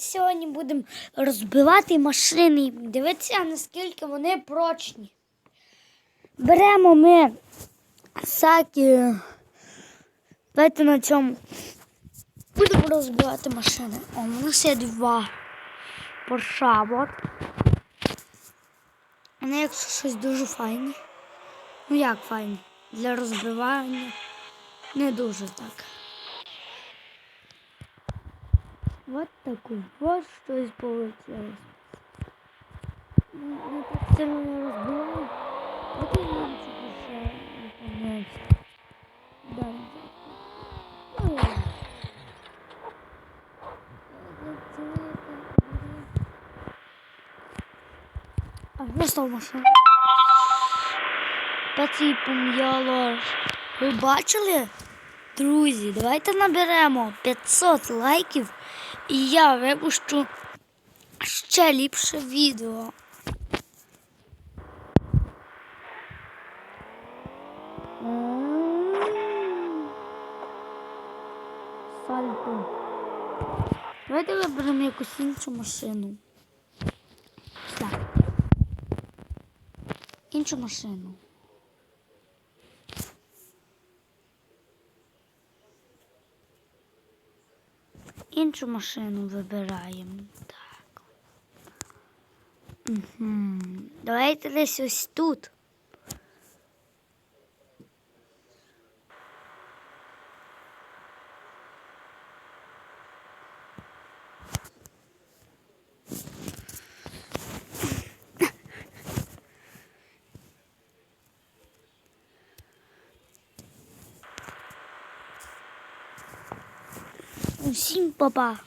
сьогодні будемо розбивати машини і дивитися, наскільки вони прочні. Беремо ми всякі. Давайте на цьому будемо розбивати машини. О, у нас є два Порша, от. Вони, якщо щось дуже файні. Ну як файні? Для розбивання не дуже так. Вот такой. Вот что из получилось. Ну, ну, ну, а ну что, Маша? По я м'яло. Вы бачили? Друзі, давайте наберемо 500 лайків і я випущу ще ліпше відео. Сальто. Давайте виберемо якусь іншу машину. Так. Іншу машину. Іншу машину вибираємо. Так. Угу. Давайте десь ось тут. 信爸爸